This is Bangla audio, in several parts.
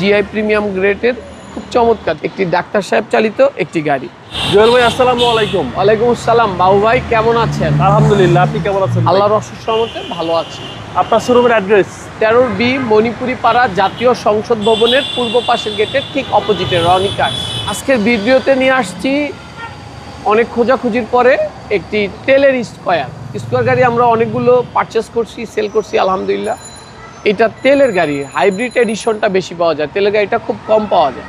জিআই প্রিমিয়াম গ্রেডের খুব চমৎকার একটি ডাক্তার সাহেব চালিত একটি গাড়ি। জুয়েল ভাই আসসালামু আলাইকুম। ওয়ালাইকুম আসসালাম বাবু ভাই কেমন আছেন? আলহামদুলিল্লাহ আপনি কেমন আছেন? আল্লাহর রহমতে ভালো আছি। আপনার শোরুমের অ্যাড্রেস? তেরোর বি মণিপুরি পাড়া জাতীয় সংসদ ভবনের পূর্ব পাশের গেটের ঠিক অপোজিটে রনিকা আজকের ভিডিওতে নিয়ে আসছি অনেক খোঁজাখুঁজির পরে একটি তেলের স্কোয়ার স্কোয়ার গাড়ি আমরা অনেকগুলো পারচেস করছি সেল করছি আলহামদুলিল্লাহ। এটা তেলের গাড়ি হাইব্রিড এডিশনটা বেশি পাওয়া যায়। তেলের গাড়িটা খুব কম পাওয়া যায়,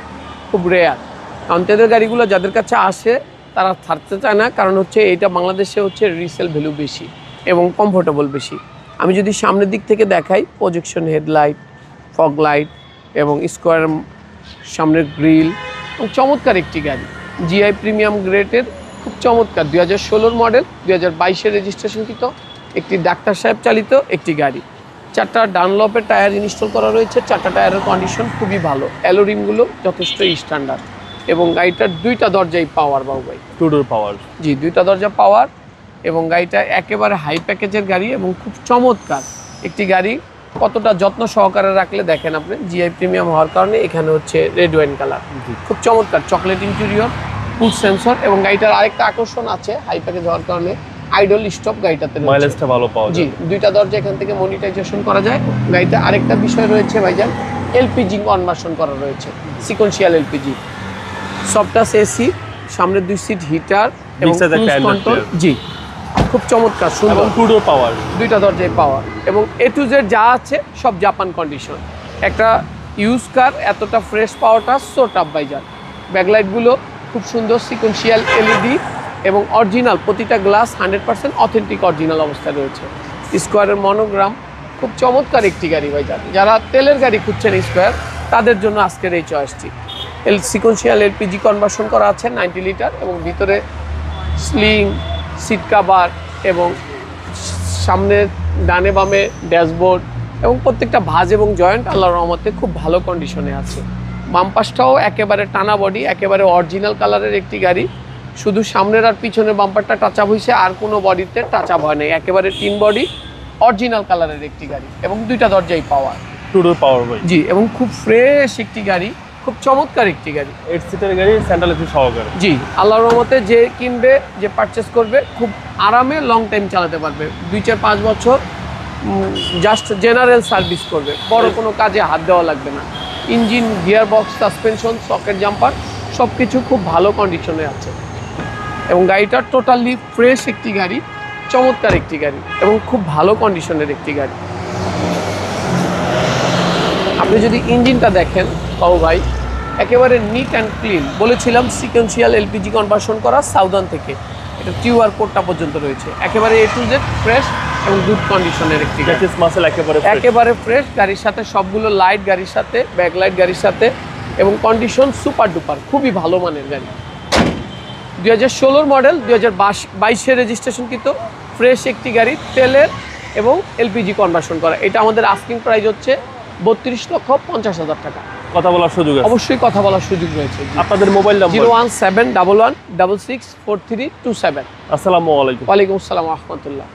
খুব রেয়ার কারণ তেলের গাড়িগুলো যাদের কাছে আসে, তারা ছাড়তে চায় না, কারণ হচ্ছে এটা বাংলাদেশে হচ্ছে রিসেল ভ্যালু বেশি এবং কমফোর্টেবল বেশি। আমি যদি সামনের দিক থেকে দেখাই প্রজেকশন হেডলাইট ফগ লাইট এবং স্কোয়ার সামনের গ্রিল এবং চমৎকার একটি গাড়ি। জিআই প্রিমিয়াম গ্রেডের খুব চমৎকার, দুই হাজার ষোলোর মডেল দুই হাজার বাইশের রেজিস্ট্রেশনকৃত একটি ডাক্তার সাহেব চালিত একটি গাড়ি। চারটা ডানলপের টায়ার ইনস্টল করা রয়েছে। চারটা টায়ারের কন্ডিশন খুবই ভালো। অ্যালোরিমগুলো যথেষ্ট স্ট্যান্ডার্ড এবং গাড়িটার দুইটা দরজাই পাওয়ার বাবু ভাই টুডোর পাওয়ার জি দুইটা দরজা পাওয়ার এবং গাড়িটা একেবারে হাই প্যাকেজের গাড়ি এবং খুব চমৎকার। একটি গাড়ি কতটা যত্ন সহকারে রাখলে দেখেন আপনি জিআই প্রিমিয়াম হওয়ার কারণে এখানে হচ্ছে রেড ওয়াইন কালার খুব চমৎকার চকলেট ইন্টেরিয়র ফুড সেন্সর এবং গাড়িটার আরেকটা আকর্ষণ আছে হাই প্যাকেজ হওয়ার কারণে। আইডল স্টপ গাড়িটাতে মাইলেজটা ভালো পাওয়া যায়। জি দুইটা দরজা এখান থেকে মনিটাইজেশন করা যায়। গাড়িতে আরেকটা বিষয় রয়েছে ভাইজান এলপিজি কনভার্সন করা রয়েছে সিকোয়েন্সিয়াল এলপিজি সফটাস এসি সামনের দুই সিট হিটার এবং player। জি খুব চমৎকার সুন্দর। টুডোর পাওয়ার দুইটা দরজায় পাওয়ার এবং এ টু জেড যা আছে সব জাপান কন্ডিশন একটা ইউজ কার এতটা ফ্রেশ পাওয়াটা সো টাপ বাইজার ব্যাকলাইটগুলো খুব সুন্দর সিকোয়েন্সিয়াল এলইডি এবং অরিজিনাল প্রতিটা glass hundred percent authentic original অবস্থায় রয়েছে। স্কোয়ারের মনোগ্রাম খুব চমৎকার একটি গাড়ি ভাইজান যারা তেলের গাড়ি খুঁজছেন স্কোয়ার, তাদের জন্য আজকের এই চয়েসটি। এল সিকোয়েন্সিয়াল এলপিজি কনভার্সন করা আছে নাইনটি লিটার এবং ভিতরে স্লিং সিট কাভার এবং সামনের ডানে বামে ড্যাশবোর্ড এবং প্রত্যেকটা ভাজ এবং জয়েন্ট আল্লাহর রহমতে খুব ভালো কন্ডিশনে আছে। বাম পাশটাও একেবারে টানা বডি একেবারে অরিজিনাল কালারের একটি গাড়ি। শুধু সামনের আর পিছনের বাম্পারটা টাচ আপ হয়েছে আর কোনো বডিতে টাচ আপ হয় নাই। একেবারে তিন বডি অরিজিনাল কালারের একটি গাড়ি এবং দুইটা দরজাই পাওয়ার টুডোর পাওয়ার ভাই জি এবং খুব ফ্রেশ একটি গাড়ি খুব চমৎকার একটি গাড়ি। এইট সিটের গাড়ি সেন্ট্রাল এসি সহকারে জি আল্লাহর রহমতে যে কিনবে যে পারচেস করবে খুব আরামে লং টাইম চালাতে পারবে। দুই চার পাঁচ বছর জাস্ট জেনারেল সার্ভিস করবে। বড় কোনো কাজে হাত দেওয়া লাগবে না। Engine gear box suspension socket jumper সব কিছু খুব ভালো কন্ডিশনে আছে। এবং গাড়িটা টোটালি ফ্রেশ একটি গাড়ি চমৎকার একটি গাড়ি এবং খুব ভালো কন্ডিশনের একটি গাড়ি। আপনি যদি ইঞ্জিনটা দেখেন বাবু ভাই একেবারে নিট অ্যান্ড ক্লিন বলেছিলাম সিকোয়েন্সিয়াল এলপিজি কনভার্সন করা সাউদার্ন থেকে। এটা কিউআর কোডটা পর্যন্ত রয়েছে। একেবারে এ টু জেড ফ্রেশ এবং গুড কন্ডিশনের একটি গাড়ি। মাসেল একেবারে একেবারে ফ্রেশ গাড়ির সাথে সবগুলো লাইট গাড়ির সাথে ব্যাক লাইট গাড়ির সাথে এবং কন্ডিশন সুপার ডুপার খুবই ভালো মানের গাড়ি। দুই হাজার ষোলোর মডেল দুই হাজার রেজিস্ট্রেশন কিন্তু ফ্রেশ একটি গাড়ি তেলের এবং এলপিজি কনভার্সন করা। এটা আমাদের আস্কিং প্রাইস হচ্ছে বত্রিশ লক্ষ পঞ্চাশ হাজার টাকা। কথা বলার সুযোগ অবশ্যই কথা বলার সুযোগ রয়েছে আপনাদের mobile zero one seven double one double six four three two seven. আসসালামু আলাইকুম। ওয়ালাইকুম আসসালাম রহমতুল্লাহ।